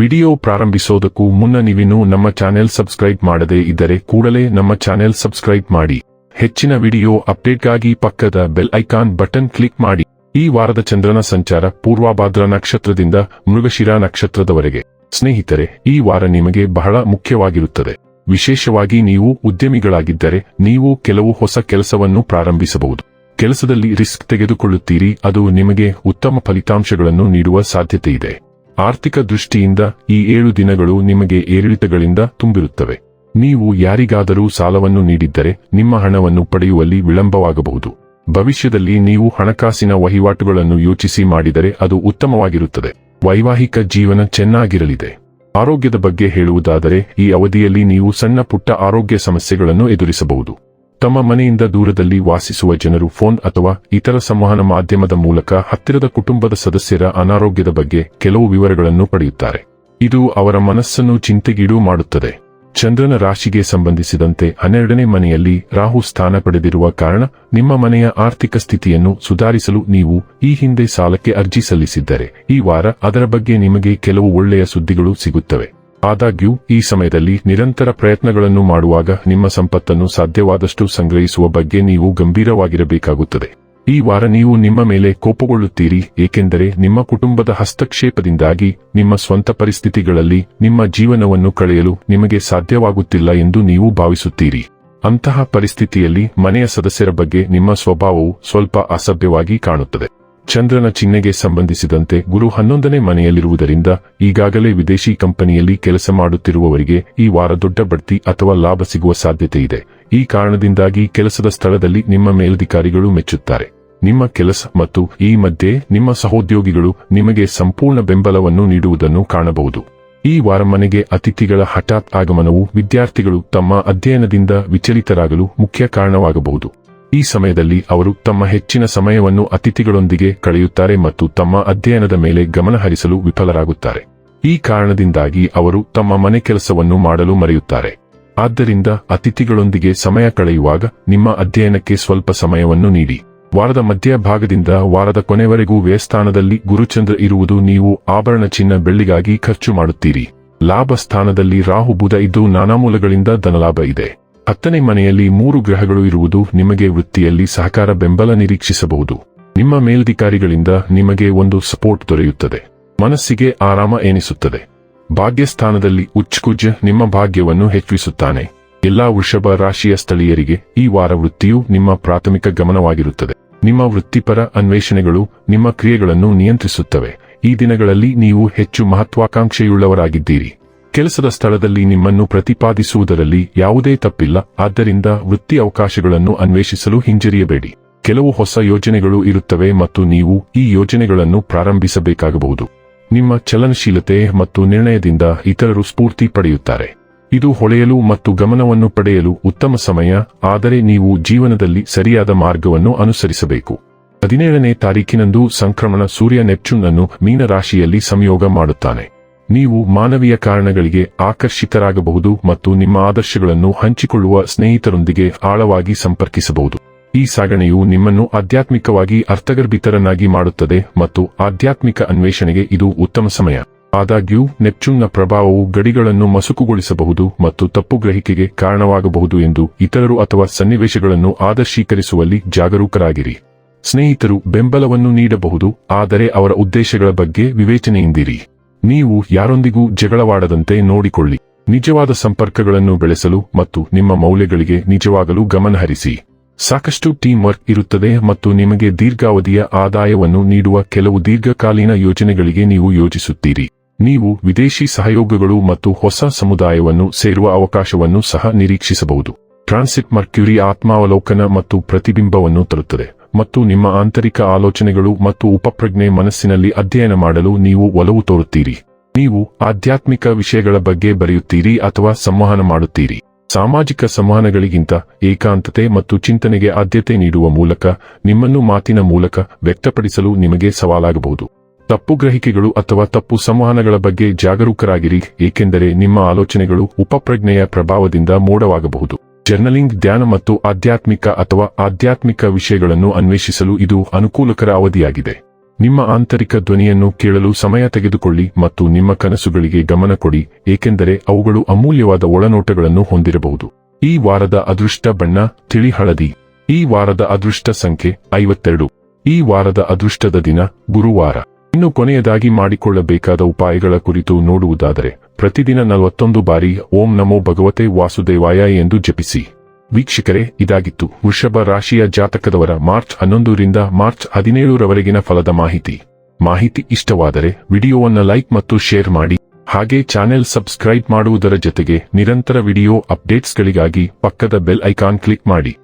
Video ಪ್ರಾರಂಭಿಸೋದಕ್ಕೂ ಮುನ್ನ ನೀವಿನ್ನೂ ನಮ್ಮ ಚಾನೆಲ್ ಸಬ್ಸ್ಕ್ರೈಬ್ ಮಾಡದೇ ಇದ್ದರೆ ಕೂಡಲೇ ನಮ್ಮ ಚಾನೆಲ್ ಸಬ್ಸ್ಕ್ರೈಬ್ ಮಾಡಿ. ಹೆಚ್ಚಿನ ವಿಡಿಯೋ ಅಪ್ಡೇಟ್ಗಾಗಿ ಪಕ್ಕದ ಬೆಲ್ ಐಕಾನ್ ಬಟನ್ ಕ್ಲಿಕ್ ಮಾಡಿ. ಈ ವಾರದ ಚಂದ್ರನ ಸಂಚಾರ ಪೂರ್ವಭಾದ್ರ ನಕ್ಷತ್ರದಿಂದ ಮೃಗಶಿರಾ ನಕ್ಷತ್ರದವರೆಗೆ. ಸ್ನೇಹಿತರೆ, ಈ ವಾರ ನಿಮಗೆ ಬಹಳ ಮುಖ್ಯವಾಗಿರುತ್ತದೆ. ವಿಶೇಷವಾಗಿ ನೀವು ಉದ್ಯಮಿಗಳಾಗಿದ್ದರೆ ನೀವು ಕೆಲವು ಹೊಸ ಕೆಲಸವನ್ನು ಪ್ರಾರಂಭಿಸಬಹುದು. ಕೆಲಸದಲ್ಲಿ ರಿಸ್ಕ್ ತೆಗೆದುಕೊಳ್ಳುತ್ತೀರಿ, ಅದು ನಿಮಗೆ ಉತ್ತಮ ಫಲಿತಾಂಶಗಳನ್ನು ನೀಡುವ ಸಾಧ್ಯತೆ ಇದೆ ಆರ್ಥಿಕ ದೃಷ್ಟಿಯಿಂದ ಈ ಏಳು ದಿನಗಳು ನಿಮಗೆ ಏರಿಳಿತಗಳಿಂದ ತುಂಬಿರುತ್ತವೆ. ನೀವು ಯಾರಿಗಾದರೂ ಸಾಲವನ್ನು ನೀಡಿದ್ದರೆ ನಿಮ್ಮ ಹಣವನ್ನು ಪಡೆಯುವಲ್ಲಿ ವಿಳಂಬವಾಗಬಹುದು. ಭವಿಷ್ಯದಲ್ಲಿ ನೀವು ಹಣಕಾಸಿನ ವಹಿವಾಟುಗಳನ್ನು ಯೋಚಿಸಿ ಮಾಡಿದರೆ ಅದು ಉತ್ತಮವಾಗಿರುತ್ತದೆ. ವೈವಾಹಿಕ ಜೀವನ ಚೆನ್ನಾಗಿರಲಿದೆ. ಆರೋಗ್ಯದ ಬಗ್ಗೆ ಹೇಳುವುದಾದರೆ ಈ ಅವಧಿಯಲ್ಲಿ ನೀವು ಸಣ್ಣ ಪುಟ್ಟ ಆರೋಗ್ಯ ಸಮಸ್ಯೆಗಳನ್ನು ಎದುರಿಸಬಹುದು. ತಮ್ಮ ಮನೆಯಿಂದ ದೂರದಲ್ಲಿ ವಾಸಿಸುವ ಜನರು ಫೋನ್ ಅಥವಾ ಇತರ ಸಂವಹನ ಮಾಧ್ಯಮದ ಮೂಲಕ ಹತ್ತಿರದ ಕುಟುಂಬದ ಸದಸ್ಯರ ಅನಾರೋಗ್ಯದ ಬಗ್ಗೆ ಕೆಲವು ವಿವರಗಳನ್ನು ಪಡೆಯುತ್ತಾರೆ. ಇದು ಅವರ ಮನಸ್ಸನ್ನು ಚಿಂತೆಗೀಡು ಮಾಡುತ್ತದೆ. ಚಂದ್ರನ ರಾಶಿಗೆ ಸಂಬಂಧಿಸಿದಂತೆ ಹನ್ನೆರಡನೇ ಮನೆಯಲ್ಲಿ ರಾಹು ಸ್ಥಾನ ಪಡೆದಿರುವ ಕಾರಣ ನಿಮ್ಮ ಮನೆಯ ಆರ್ಥಿಕ ಸ್ಥಿತಿಯನ್ನು ಸುಧಾರಿಸಲು ನೀವು ಈ ಹಿಂದೆ ಸಾಲಕ್ಕೆ ಅರ್ಜಿ ಸಲ್ಲಿಸಿದ್ದರೆ ಈ ವಾರ ಅದರ ಬಗ್ಗೆ ನಿಮಗೆ ಕೆಲವು ಒಳ್ಳೆಯ ಸುದ್ದಿಗಳು ಸಿಗುತ್ತವೆ. ಆದಾಗ್ಯೂ, ಈ ಸಮಯದಲ್ಲಿ ನಿರಂತರ ಪ್ರಯತ್ನಗಳನ್ನು ಮಾಡುವಾಗ ನಿಮ್ಮ ಸಂಪತ್ತನ್ನು ಸಾಧ್ಯವಾದಷ್ಟು ಸಂಗ್ರಹಿಸುವ ಬಗ್ಗೆ ನೀವು ಗಂಭೀರವಾಗಿರಬೇಕಾಗುತ್ತದೆ. ಈ ವಾರ ನೀವು ನಿಮ್ಮ ಮೇಲೆ ಕೋಪಗೊಳ್ಳುತ್ತೀರಿ, ಏಕೆಂದರೆ ನಿಮ್ಮ ಕುಟುಂಬದ ಹಸ್ತಕ್ಷೇಪದಿಂದಾಗಿ ನಿಮ್ಮ ಸ್ವಂತ ಪರಿಸ್ಥಿತಿಗಳಲ್ಲಿ ನಿಮ್ಮ ಜೀವನವನ್ನು ಕಳೆಯಲು ನಿಮಗೆ ಸಾಧ್ಯವಾಗುತ್ತಿಲ್ಲ ಎಂದು ನೀವು ಭಾವಿಸುತ್ತೀರಿ. ಅಂತಹ ಪರಿಸ್ಥಿತಿಯಲ್ಲಿ ಮನೆಯ ಸದಸ್ಯರ ಬಗ್ಗೆ ನಿಮ್ಮ ಸ್ವಭಾವವು ಸ್ವಲ್ಪ ಅಸಭ್ಯವಾಗಿ ಕಾಣುತ್ತದೆ. ಚಂದ್ರನ ಚಿಹ್ನೆಗೆ ಸಂಬಂಧಿಸಿದಂತೆ ಗುರು ಹನ್ನೊಂದನೇ ಮನೆಯಲ್ಲಿರುವುದರಿಂದ ಈಗಾಗಲೇ ವಿದೇಶಿ ಕಂಪನಿಯಲ್ಲಿ ಕೆಲಸ ಮಾಡುತ್ತಿರುವವರಿಗೆ ಈ ವಾರ ದೊಡ್ಡ ಬಡ್ತಿ ಅಥವಾ ಲಾಭ ಸಿಗುವ ಸಾಧ್ಯತೆ ಇದೆ. ಈ ಕಾರಣದಿಂದಾಗಿ ಕೆಲಸದ ಸ್ಥಳದಲ್ಲಿ ನಿಮ್ಮ ಮೇಲಧಿಕಾರಿಗಳು ಮೆಚ್ಚುತ್ತಾರೆ. ನಿಮ್ಮ ಕೆಲಸ ಮತ್ತು ಈ ಮಧ್ಯೆ ನಿಮ್ಮ ಸಹೋದ್ಯೋಗಿಗಳು ನಿಮಗೆ ಸಂಪೂರ್ಣ ಬೆಂಬಲವನ್ನು ನೀಡುವುದನ್ನು ಕಾಣಬಹುದು. ಈ ವಾರ ಮನೆಗೆ ಅತಿಥಿಗಳ ಹಠಾತ್ ಆಗಮನವು ವಿದ್ಯಾರ್ಥಿಗಳು ತಮ್ಮ ಅಧ್ಯಯನದಿಂದ ವಿಚಲಿತರಾಗಲು ಮುಖ್ಯ ಕಾರಣವಾಗಬಹುದು. ಈ ಸಮಯದಲ್ಲಿ ಅವರು ತಮ್ಮ ಹೆಚ್ಚಿನ ಸಮಯವನ್ನು ಅತಿಥಿಗಳೊಂದಿಗೆ ಕಳೆಯುತ್ತಾರೆ ಮತ್ತು ತಮ್ಮ ಅಧ್ಯಯನದ ಮೇಲೆ ಗಮನ ಹರಿಸಲು ವಿಫಲರಾಗುತ್ತಾರೆ. ಈ ಕಾರಣದಿಂದಾಗಿ ಅವರು ತಮ್ಮ ಮನೆ ಕೆಲಸವನ್ನು ಮಾಡಲು ಮರೆಯುತ್ತಾರೆ. ಆದ್ದರಿಂದ ಅತಿಥಿಗಳೊಂದಿಗೆ ಸಮಯ ಕಳೆಯುವಾಗ ನಿಮ್ಮ ಅಧ್ಯಯನಕ್ಕೆ ಸ್ವಲ್ಪ ಸಮಯವನ್ನು ನೀಡಿ. ವಾರದ ಮಧ್ಯಭಾಗದಿಂದ ವಾರದ ಕೊನೆವರೆಗೂ ವ್ಯಯಸ್ಥಾನದಲ್ಲಿ ಗುರುಚಂದ್ರ ಇರುವುದು ನೀವು ಆಭರಣ ಚಿನ್ನ ಬೆಳ್ಳಿಗಾಗಿ ಖರ್ಚು ಮಾಡುತ್ತೀರಿ. ಲಾಭ ಸ್ಥಾನದಲ್ಲಿ ರಾಹು ಬುಧ ಇದ್ದು ನಾನಾ ಮೂಲಗಳಿಂದ ಧನಲಾಭ ಇದೆ. ಹತ್ತನೇ ಮನೆಯಲ್ಲಿ ಮೂರು ಗ್ರಹಗಳು ಇರುವುದು ನಿಮಗೆ ವೃತ್ತಿಯಲ್ಲಿ ಸಹಕಾರ ಬೆಂಬಲ ನಿರೀಕ್ಷಿಸಬಹುದು. ನಿಮ್ಮ ಮೇಲಧಿಕಾರಿಗಳಿಂದ ನಿಮಗೆ ಒಂದು ಸಪೋರ್ಟ್ ದೊರೆಯುತ್ತದೆ. ಮನಸ್ಸಿಗೆ ಆರಾಮ ಎನಿಸುತ್ತದೆ. ಭಾಗ್ಯಸ್ಥಾನದಲ್ಲಿ ಉಚ್ಚುಕುಜ ನಿಮ್ಮ ಭಾಗ್ಯವನ್ನು ಹೆಚ್ಚಿಸುತ್ತಾನೆ. ಎಲ್ಲಾ ವೃಷಭ ರಾಶಿಯ ಸ್ಥಳೀಯರಿಗೆ ಈ ವಾರ ವೃತ್ತಿಯು ನಿಮ್ಮ ಪ್ರಾಥಮಿಕ ಗಮನವಾಗಿರುತ್ತದೆ. ನಿಮ್ಮ ವೃತ್ತಿಪರ ಅನ್ವೇಷಣೆಗಳು ನಿಮ್ಮ ಕ್ರಿಯೆಗಳನ್ನು ನಿಯಂತ್ರಿಸುತ್ತವೆ. ಈ ದಿನಗಳಲ್ಲಿ ನೀವು ಹೆಚ್ಚು ಮಹತ್ವಾಕಾಂಕ್ಷೆಯುಳ್ಳವರಾಗಿದ್ದೀರಿ. ಕೆಲಸದ ಸ್ಥಳದಲ್ಲಿ ನಿಮ್ಮನ್ನು ಪ್ರತಿಪಾದಿಸುವುದರಲ್ಲಿ ಯಾವುದೇ ತಪ್ಪಿಲ್ಲ, ಆದ್ದರಿಂದ ವೃತ್ತಿ ಅವಕಾಶಗಳನ್ನು ಅನ್ವೇಷಿಸಲು ಹಿಂಜರಿಯಬೇಡಿ. ಕೆಲವು ಹೊಸ ಯೋಜನೆಗಳು ಇರುತ್ತವೆ ಮತ್ತು ನೀವು ಈ ಯೋಜನೆಗಳನ್ನು ಪ್ರಾರಂಭಿಸಬೇಕಾಗಬಹುದು. ನಿಮ್ಮ ಚಲನಶೀಲತೆ ಮತ್ತು ನಿರ್ಣಯದಿಂದ ಇತರರು ಸ್ಫೂರ್ತಿ ಪಡೆಯುತ್ತಾರೆ. ಇದು ಹೊಳೆಯಲು ಮತ್ತು ಗಮನವನ್ನು ಪಡೆಯಲು ಉತ್ತಮ ಸಮಯ, ಆದರೆ ನೀವು ಜೀವನದಲ್ಲಿ ಸರಿಯಾದ ಮಾರ್ಗವನ್ನು ಅನುಸರಿಸಬೇಕು. ಹದಿನೇಳನೇ ತಾರೀಕಿನಂದು ಸಂಕ್ರಮಣ ಸೂರ್ಯ ನೆಪ್ಚೂನ್ ಅನ್ನು ಮೀನರಾಶಿಯಲ್ಲಿ ಸಂಯೋಗ ಮಾಡುತ್ತಾನೆ. ನೀವು ಮಾನವೀಯ ಕಾರಣಗಳಿಗೆ ಆಕರ್ಷಿತರಾಗಬಹುದು ಮತ್ತು ನಿಮ್ಮ ಆದರ್ಶಗಳನ್ನು ಹಂಚಿಕೊಳ್ಳುವ ಸ್ನೇಹಿತರೊಂದಿಗೆ ಆಳವಾಗಿ ಸಂಪರ್ಕಿಸಬಹುದು. ಈ ಸಾಗಣೆಯು ನಿಮ್ಮನ್ನು ಆಧ್ಯಾತ್ಮಿಕವಾಗಿ ಅರ್ಥಗರ್ಭಿತರನ್ನಾಗಿ ಮಾಡುತ್ತದೆ ಮತ್ತು ಆಧ್ಯಾತ್ಮಿಕ ಅನ್ವೇಷಣೆಗೆ ಇದು ಉತ್ತಮ ಸಮಯ. ಆದಾಗ್ಯೂ, ನೆಪ್ಚೂನ್ನ ಪ್ರಭಾವವು ಗಡಿಗಳನ್ನು ಮಸುಕುಗೊಳಿಸಬಹುದು ಮತ್ತು ತಪ್ಪು ಗ್ರಹಿಕೆಗೆ ಕಾರಣವಾಗಬಹುದು ಎಂದು ಇತರರು ಅಥವಾ ಸನ್ನಿವೇಶಗಳನ್ನು ಆದರ್ಶೀಕರಿಸುವಲ್ಲಿ ಜಾಗರೂಕರಾಗಿರಿ. ಸ್ನೇಹಿತರು ಬೆಂಬಲವನ್ನು ನೀಡಬಹುದು, ಆದರೆ ಅವರ ಉದ್ದೇಶಗಳ ಬಗ್ಗೆ ವಿವೇಚನೆಯಿಂದಿರಿ. ನೀವು ಯಾರೊಂದಿಗೂ ಜಗಳವಾಡದಂತೆ ನೋಡಿಕೊಳ್ಳಿ. ನಿಜವಾದ ಸಂಪರ್ಕಗಳನ್ನು ಬೆಳೆಸಲು ಮತ್ತು ನಿಮ್ಮ ಮೌಲ್ಯಗಳಿಗೆ ನಿಜವಾಗಲು ಗಮನಹರಿಸಿ. ಸಾಕಷ್ಟು ಟೀಮ್ ವರ್ಕ್ ಇರುತ್ತದೆ ಮತ್ತು ನಿಮಗೆ ದೀರ್ಘಾವಧಿಯ ಆದಾಯವನ್ನು ನೀಡುವ ಕೆಲವು ದೀರ್ಘಕಾಲೀನ ಯೋಜನೆಗಳಿಗೆ ನೀವು ಯೋಜಿಸುತ್ತೀರಿ. ನೀವು ವಿದೇಶಿ ಸಹಯೋಗಗಳು ಮತ್ತು ಹೊಸ ಸಮುದಾಯವನ್ನು ಸೇರುವ ಅವಕಾಶವನ್ನು ಸಹ ನಿರೀಕ್ಷಿಸಬಹುದು. ಟ್ರಾನ್ಸಿಟ್ ಮರ್ಕ್ಯುರಿ ಆತ್ಮಾವಲೋಕನ ಮತ್ತು ಪ್ರತಿಬಿಂಬವನ್ನು ತರುತ್ತದೆ. ಮತ್ತು ನಿಮ್ಮ ಆಂತರಿಕ ಆಲೋಚನೆಗಳು ಮತ್ತು ಉಪಪ್ರಜ್ಞೆ ಮನಸ್ಸಿನಲ್ಲಿ ಅಧ್ಯಯನ ಮಾಡಲು ನೀವು ಒಲವು ತೋರುತ್ತೀರಿ. ನೀವು ಆಧ್ಯಾತ್ಮಿಕ ವಿಷಯಗಳ ಬಗ್ಗೆ ಬರೆಯುತ್ತೀರಿ ಅಥವಾ ಸಂವಹನ ಮಾಡುತ್ತೀರಿ. ಸಾಮಾಜಿಕ ಸಂವಹನಗಳಿಗಿಂತ ಏಕಾಂತತೆ ಮತ್ತು ಚಿಂತನೆಗೆ ಆದ್ಯತೆ ನೀಡುವ ಮೂಲಕ, ನಿಮ್ಮನ್ನು ಮಾತಿನ ಮೂಲಕ ವ್ಯಕ್ತಪಡಿಸಲು ನಿಮಗೆ ಸವಾಲಾಗಬಹುದು. ತಪ್ಪು ಗ್ರಹಿಕೆಗಳು ಅಥವಾ ತಪ್ಪು ಸಂವಹನಗಳ ಬಗ್ಗೆ ಜಾಗರೂಕರಾಗಿರಿ, ಏಕೆಂದರೆ ನಿಮ್ಮ ಆಲೋಚನೆಗಳು ಉಪಪ್ರಜ್ಞೆಯ ಪ್ರಭಾವದಿಂದ ಮೋಡವಾಗಬಹುದು. ಜರ್ನಲಿಂಗ್, ಧ್ಯಾನ ಮತ್ತು ಆಧ್ಯಾತ್ಮಿಕ ಅಥವಾ ಆಧ್ಯಾತ್ಮಿಕ ವಿಷಯಗಳನ್ನು ಅನ್ವೇಷಿಸಲು ಇದು ಅನುಕೂಲಕರ ಅವಧಿಯಾಗಿದೆ. ನಿಮ್ಮ ಆಂತರಿಕ ಧ್ವನಿಯನ್ನು ಕೇಳಲು ಸಮಯ ತೆಗೆದುಕೊಳ್ಳಿ ಮತ್ತು ನಿಮ್ಮ ಕನಸುಗಳಿಗೆ ಗಮನ ಕೊಡಿ, ಏಕೆಂದರೆ ಅವುಗಳು ಅಮೂಲ್ಯವಾದ ಒಳನೋಟಗಳನ್ನು ಹೊಂದಿರಬಹುದು. ಈ ವಾರದ ಅದೃಷ್ಟ ಬಣ್ಣ, ತಿಳಿ ಹಳದಿ. ಈ ವಾರದ ಅದೃಷ್ಟ ಸಂಖ್ಯೆ ಐವತ್ತೆರಡು. ಈ ವಾರದ ಅದೃಷ್ಟದ ದಿನ, ಗುರುವಾರ. ಇನ್ನು ಕೊನೆಯದಾಗಿ ಮಾಡಿಕೊಳ್ಳಬೇಕಾದ ಉಪಾಯಗಳ ಕುರಿತು ನೋಡುವುದಾದರೆ, ಪ್ರತಿದಿನ ನಲವತ್ತೊಂದು ಬಾರಿ ಓಂ ನಮೋ ಭಗವತೆ ವಾಸುದೇವಾಯ ಎಂದು ಜಪಿಸಿ. ವೀಕ್ಷಕರೇ, ಇದಾಗಿತ್ತು ವೃಷಭ ರಾಶಿಯ ಜಾತಕದವರ ಮಾರ್ಚ್ ಹನ್ನೊಂದರಿಂದ ಮಾರ್ಚ್ ಹದಿನೇಳರವರೆಗಿನ ಫಲದ ಮಾಹಿತಿ. ಮಾಹಿತಿ ಇಷ್ಟವಾದರೆ ವಿಡಿಯೋವನ್ನು ಲೈಕ್ ಮತ್ತು ಶೇರ್ ಮಾಡಿ. ಹಾಗೆ ಚಾನೆಲ್ ಸಬ್ಸ್ಕ್ರೈಬ್ ಮಾಡುವುದರ ಜೊತೆಗೆ ನಿರಂತರ ವಿಡಿಯೋ ಅಪ್ಡೇಟ್ಸ್ಗಳಿಗಾಗಿ ಪಕ್ಕದ ಬೆಲ್ ಐಕಾನ್ ಕ್ಲಿಕ್ ಮಾಡಿ.